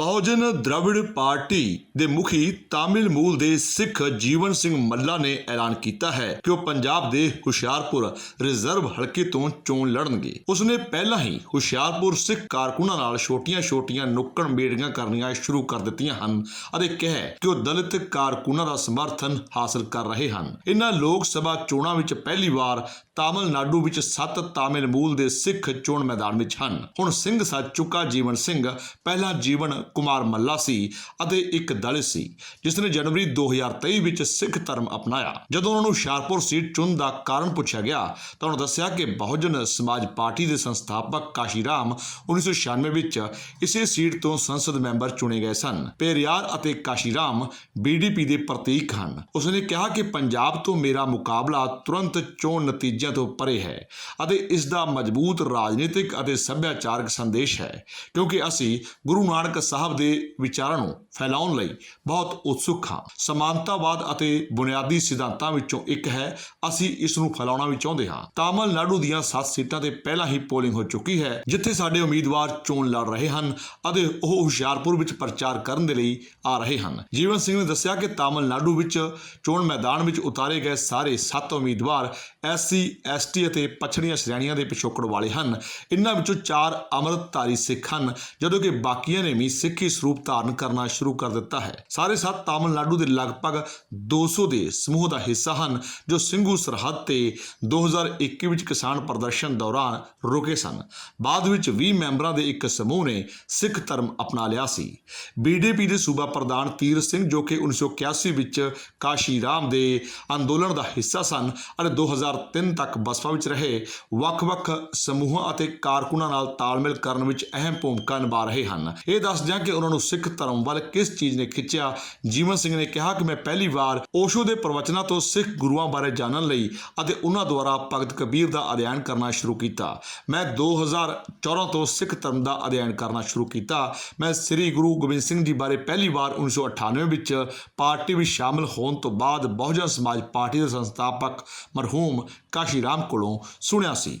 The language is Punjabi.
ਬਹੁਜਨ ਦ੍ਰਵਿੜ ਪਾਰਟੀ ਦੇ ਮੁਖੀ ਤਾਮਿਲ ਮੂਲ ਦੇ ਸਿੱਖ ਜੀਵਨ ਸਿੰਘ ਮੱਲਾ ਨੇ ਐਲਾਨ ਕੀਤਾ ਹੈ ਕਿ ਉਹ ਪੰਜਾਬ ਦੇ ਹੁਸ਼ਿਆਰਪੁਰ ਰਿਜ਼ਰਵ ਹਲਕੇ ਤੋਂ ਚੋਣ ਲੜਨਗੇ। ਉਸਨੇ ਪਹਿਲਾਂ ਹੀ ਹੁਸ਼ਿਆਰਪੁਰ ਸਿੱਖ ਕਾਰਕੁਨਾਂ ਨਾਲ ਛੋਟੀਆਂ-ਛੋਟੀਆਂ ਨੁੱਕੜ ਮੇੜੀਆਂ ਕਰਨੀਆਂ ਸ਼ੁਰੂ ਕਰ ਦਿੱਤੀਆਂ ਹਨ ਅਤੇ ਕਿਹਾ ਕਿ ਉਹ ਦਲਿਤ ਕਾਰਕੁਨਾਂ ਦਾ ਸਮਰਥਨ ਹਾਸਲ ਕਰ ਰਹੇ ਹਨ। ਇਨ੍ਹਾਂ ਲੋਕ ਸਭਾ ਚੋਣਾਂ ਵਿੱਚ ਪਹਿਲੀ ਵਾਰ ਤਾਮਿਲਨਾਡੂ ਵਿੱਚ ਸੱਤ ਤਾਮਿਲ ਮੂਲ ਦੇ ਸਿੱਖ ਚੋਣ ਮੈਦਾਨ ਵਿੱਚ ਹਨ। ਹੁਣ ਸਿੰਘ ਸੱਚ ਚੁੱਕਾ ਜੀਵਨ ਸਿੰਘ ਪਹਿਲਾ ਜੀਵਨ ਕੁਮਾਰ ਮੱਲਾ ਸੀ ਅਤੇ ਇੱਕ ਦਲਿਤ ਸੀ ਜਿਸ ਨੇ ਜਨਵਰੀ 2023 ਵਿੱਚ ਸਿੱਖ ਧਰਮ ਅਪਣਾਇਆ। ਜਦੋਂ ਉਹਨਾਂ ਨੂੰ ਹੁਸ਼ਿਆਰਪੁਰ ਸੀਟ ਚੁਣ ਦਾ ਕਾਰਨ ਪੁੱਛਿਆ ਗਿਆ, ਤਾਂ ਉਹਨਾਂ ਦੱਸਿਆ ਕਿ ਬਹੁਜਨ ਸਮਾਜ ਪਾਰਟੀ ਦੇ ਸੰਸਥਾਪਕ ਕਾਸ਼ੀ ਰਾਮ 1996 ਵਿੱਚ ਇਸੇ ਸੀਟ ਤੋਂ ਸੰਸਦ ਮੈਂਬਰ ਚੁਣੇ ਗਏ ਸਨ। ਪੇਰਿਆਰ ਅਤੇ ਕਾਸ਼ੀ ਰਾਮ ਬੀਡੀਪੀ ਦੇ ਪ੍ਰਤੀਕ ਹਨ। ਉਸਨੇ ਕਿਹਾ ਕਿ ਪੰਜਾਬ ਤੋਂ ਮੇਰਾ ਮੁਕਾਬਲਾ ਤੁਰੰਤ ਚੋਣ ਨਤੀਜਿਆਂ ਤੋਂ ਪਰੇ ਹੈ ਅਤੇ ਇਸ ਦਾ ਮਜ਼ਬੂਤ ਰਾਜਨੀਤਿਕ ਅਤੇ ਸੱਭਿਆਚਾਰਕ ਸੰਦੇਸ਼ ਹੈ, ਕਿਉਂਕਿ ਅਸੀਂ ਗੁਰੂ ਨਾਨਕ ਸਾਹਿਬ ਦੇ ਵਿਚਾਰਾਂ ਨੂੰ ਫੈਲਾਉਣ ਲਈ ਬਹੁਤ ਉਤਸੁਕ ਹਾਂ। ਸਮਾਨਤਾਵਾਦ ਅਤੇ ਬੁਨਿਆਦੀ ਸਿਧਾਂਤਾਂ ਵਿੱਚੋਂ ਇੱਕ ਹੈ, ਅਸੀਂ ਇਸ ਨੂੰ ਫੈਲਾਉਣਾ ਵੀ ਚਾਹੁੰਦੇ ਹਾਂ। ਤਾਮਿਲਨਾਡੂ ਦੀਆਂ 7 ਸੀਟਾਂ ਤੇ ਪਹਿਲਾਂ ਹੀ ਪੋਲਿੰਗ ਹੋ ਚੁੱਕੀ ਹੈ, ਜਿੱਥੇ ਸਾਡੇ ਉਮੀਦਵਾਰ ਚੋਣ ਲੜ ਰਹੇ ਹਨ ਅਤੇ ਉਹ ਹੁਸ਼ਿਆਰਪੁਰ ਵਿੱਚ ਪ੍ਰਚਾਰ ਕਰਨ ਦੇ ਲਈ ਆ ਰਹੇ ਹਨ। ਜੀਵਨ ਸਿੰਘ ਨੇ ਦੱਸਿਆ ਕਿ ਤਾਮਿਲਨਾਡੂ ਵਿੱਚ ਚੋਣ ਮੈਦਾਨ ਵਿੱਚ ਉਤਾਰੇ ਗਏ ਸਾਰੇ 7 ਉਮੀਦਵਾਰ ਐਸਸੀ, ਐਸਟੀ ਅਤੇ ਪਛੜੀਆਂ ਸ਼੍ਰੇਣੀਆਂ ਦੇ ਪਿਛੋਕੜ ਵਾਲੇ ਹਨ। ਇਨ੍ਹਾਂ ਵਿੱਚੋਂ 4 ਅੰਮ੍ਰਿਤਧਾਰੀ ਸਿੱਖ ਹਨ, ਜਦੋਂ ਕਿ ਬਾਕੀਆਂ ਨੇ ਵੀ ਸਿੱਖੀ ਸਰੂਪ ਧਾਰਨ ਕਰਨਾ ਸ਼ੁਰੂ ਕਰ ਦਿੱਤਾ ਹੈ। ਸਾਰੇ ਸੱਤ ਤਾਮਿਲਨਾਡੂ ਦੇ ਲਗਭਗ 200 ਦੇ ਸਮੂਹ ਦਾ ਹਿੱਸਾ ਹਨ, ਜੋ ਸਿੰਘੂ ਸਰਹੱਦ ਤੇ 2021 ਵਿੱਚ ਕਿਸਾਨ ਪ੍ਰਦਰਸ਼ਨ ਦੌਰਾਨ ਰੁਕੇ ਸਨ। ਬਾਅਦ ਵਿੱਚ 20 ਮੈਂਬਰਾਂ ਦੇ ਇੱਕ ਸਮੂਹ ਨੇ ਸਿੱਖ ਧਰਮ ਅਪਣਾ ਲਿਆ ਸੀ। ਬੀਜੇਪੀ ਦੇ ਸੂਬਾ ਪ੍ਰਧਾਨ ਤੀਰ ਸਿੰਘ, ਜੋ ਕਿ 1981 ਵਿੱਚ ਕਾਸ਼ੀ ਰਾਮ ਦੇ ਅੰਦੋਲਨ ਦਾ ਹਿੱਸਾ ਸਨ ਅਤੇ 2003 ਤੱਕ ਬਸਪਾ ਵਿੱਚ ਰਹੇ, ਵੱਖ-ਵੱਖ ਸਮੂਹਾਂ ਅਤੇ ਕਾਰਕੁਨਾਂ ਨਾਲ ਤਾਲਮੇਲ ਕਰਨ ਵਿੱਚ ਅਹਿਮ ਭੂਮਿਕਾ ਨਿਭਾ ਰਹੇ ਹਨ। ਇਹ ਦੱਸਦਿਆਂ ਕਿ ਉਹਨਾਂ ਨੂੰ ਸਿੱਖ ਧਰਮ ਵੱਲ ਕਿਸ ਚੀਜ਼ ਨੇ ਖਿੱਚਿਆ? ਜੀਵਨ ਸਿੰਘ ਨੇ ਕਿਹਾ ਕਿ ਮੈਂ ਪਹਿਲੀ ਵਾਰ ਓਸ਼ੋ ਦੇ ਪ੍ਰਵਚਨਾਂ ਤੋਂ ਸਿੱਖ ਗੁਰੂਆਂ ਬਾਰੇ ਜਾਣਨ ਲਈ ਅਤੇ ਉਹਨਾਂ ਦੁਆਰਾ ਭਗਤ ਕਬੀਰ ਦਾ ਅਧਿਐਨ ਕਰਨਾ ਸ਼ੁਰੂ ਕੀਤਾ। ਮੈਂ 2014 ਤੋਂ ਸਿੱਖ ਧਰਮ ਦਾ ਅਧਿਐਨ ਕਰਨਾ ਸ਼ੁਰੂ ਕੀਤਾ। ਮੈਂ ਸ੍ਰੀ ਗੁਰੂ ਗੋਬਿੰਦ ਸਿੰਘ ਜੀ ਬਾਰੇ ਪਹਿਲੀ ਵਾਰ 1998 ਵਿੱਚ ਪਾਰਟੀ ਵਿੱਚ ਸ਼ਾਮਲ ਹੋਣ ਤੋਂ ਬਾਅਦ ਬਹੁਜਨ ਸਮਾਜ ਪਾਰਟੀ ਦੇ ਸੰਸਥਾਪਕ ਮਰਹੂਮ ਕਾਸ਼ੀ ਰਾਮ ਕੋਲੋਂ ਸੁਣਿਆ ਸੀ।